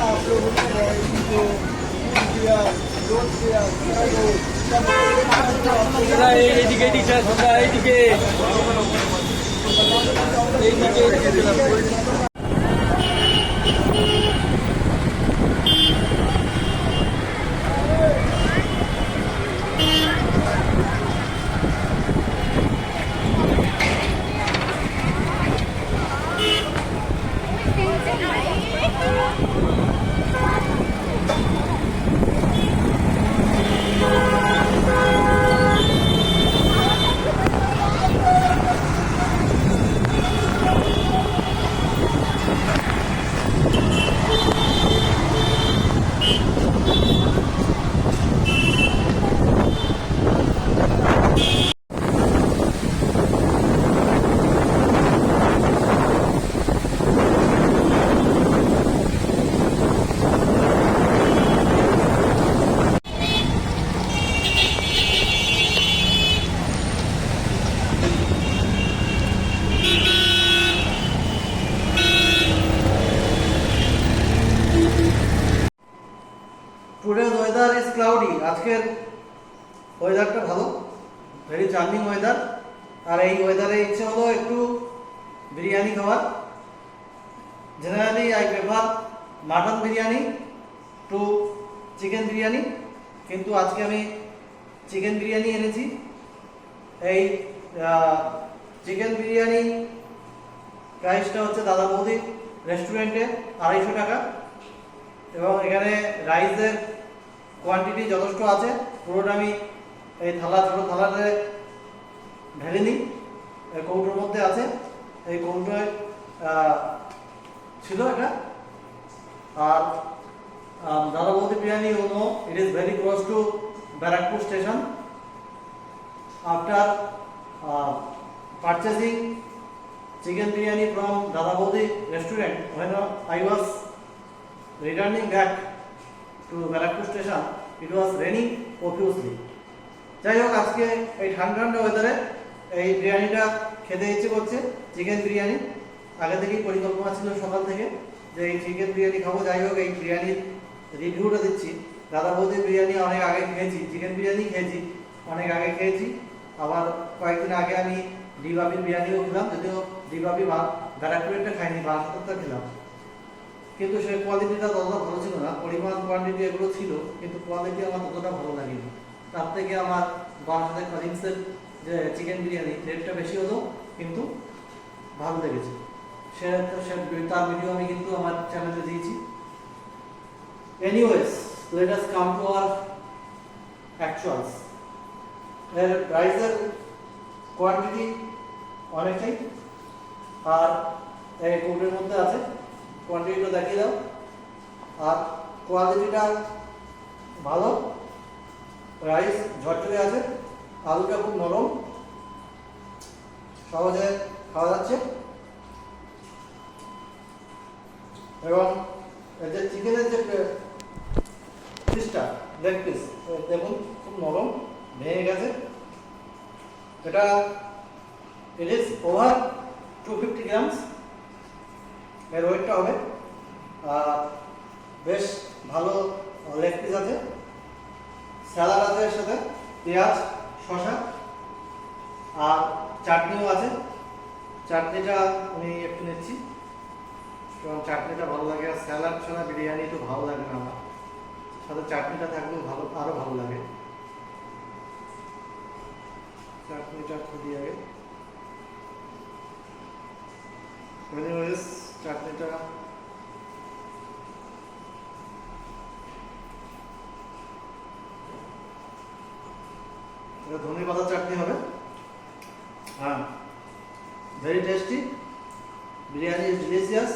आप लोगों ने रॉयल्टी को फूल दिया लोन दिया सब এইদিকে টিচার তোমরা এইদিকে টুডেজ ওয়েদার ইজ ক্লাউডি আজকের ওয়েদারটা ভালো। ভেরি চার্মিং ওয়েদার আর এই ওয়েদারে ইচ্ছে হলো একটু বিরিয়ানি খাওয়ার। Generally I prefer mutton biryani to chicken biryani. কিন্তু আজকে আমি চিকেন বিরিয়ানি এনেছি। এই চিকেন বিরিয়ানি প্রাইসটা হচ্ছে দাদা বৌদি রেস্টুরেন্টে আড়াইশো টাকা। এবং এখানে রাইসের কোয়ান্টিটি যথেষ্ট আছে, পুরোটা আমি এই থালা, ছোটো থালাতে ঢেলে নিই। এই কৌটোর মধ্যে আছে। এই কৌটোয় ছিল এটা। আর Dada Boudi Biryani no it is very close to Barrackpore station after purchasing chicken biryani from Dada Bodi restaurant, when I was returning back to Barrackpur station, it was raining profusely. যাই হোক আজকে এই ঠান্ডা ঠান্ডা ওয়েদারে এই বিরিয়ানিটা খেতে ইচ্ছে করছে চিকেন বিরিয়ানি। আগে থেকেই পরিকল্পনা ছিল সকাল থেকে যে এই চিকেন বিরিয়ানি খাব। যাই হোক এই বিরিয়ানির রিভিউটা দিচ্ছি। দাদা বৌদির বিরিয়ানি অনেক আগে খেয়েছি চিকেন বিরিয়ানি খেয়েছি, অনেক আগে খেয়েছি। আবার কয়েকদিন আগে আমি ডিবাবির বিরিয়ানিও খেলাম, যদিও ডিবাবি ব্যারাকপুরেরটা খাইনি বারাসাতটা খেলাম। কিন্তু সে কোয়ালিটিটা ততটা ভালো ছিল না। পরিমাণ কোয়ান্টিটি এগুলো ছিল, কিন্তু কোয়ালিটি আমার ততটা ভালো লাগেনি। তার থেকে আমার বারাসাতের কলিংসের যে চিকেন বিরিয়ানি রেটটা বেশি হলো কিন্তু ভালো লেগেছে। সে তার ভিডিও আমি কিন্তু আমার চ্যানেলে দিয়েছি। Anyways let us come to our actuals এর প্রাইসের কোয়ান্টিটি অনেকটাই, আর এই কোটের মধ্যে আছে কোয়ান্টিটিটা দেখিয়ে দাও। আর কোয়ালিটিটা ভালো। রাইস ঝরঝরে আছে। আলুটা খুব নরম। সহজে খাওয়া যাচ্ছে। এবং যে চিকেনের যে পিসটা লেগ পিস দেখুন, খুব নরম, ভেঙে গেছে। এটা it is over two fifty grams এর ওয়েটটা হবে। বেশ ভালো লেগ পিস আছে। স্যালাড আছে এর সাথে, পেঁয়াজ, শসা, আর চাটনিও আছে। চাটনিটা আমি একটু নিচ্ছি। কারণ চাটনিটা ভালো লাগে, আর স্যালাড ছাড়া বিরিয়ানি একটু ভালো লাগে না আমার। সাথে চাটনিটা থাকলেও ভালো আরও ভালো লাগে। চাটনিটা খুবই আগে। চাটনিটা এটা ধনে পাতা চাটনি হবে। হ্যাঁ। Very tasty biryani is delicious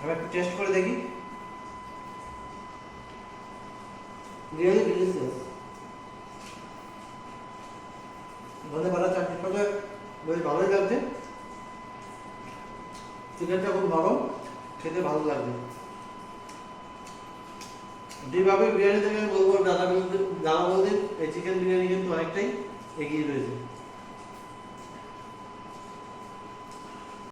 আমি একটু টেস্ট করে দেখি। রিয়েলি ডিলিশিয়াস ধনে পাতা চাটনিটা তো বেশ ভালোই লাগছে। চিকেনটা খুব নরম, খেতে ভালো লাগবে। যেভাবে বিরিয়ানি থেকে বলব, দাদা দাদা বলতে এই চিকেন বিরিয়ানি কিন্তু অনেকটাই এগিয়ে রয়েছে।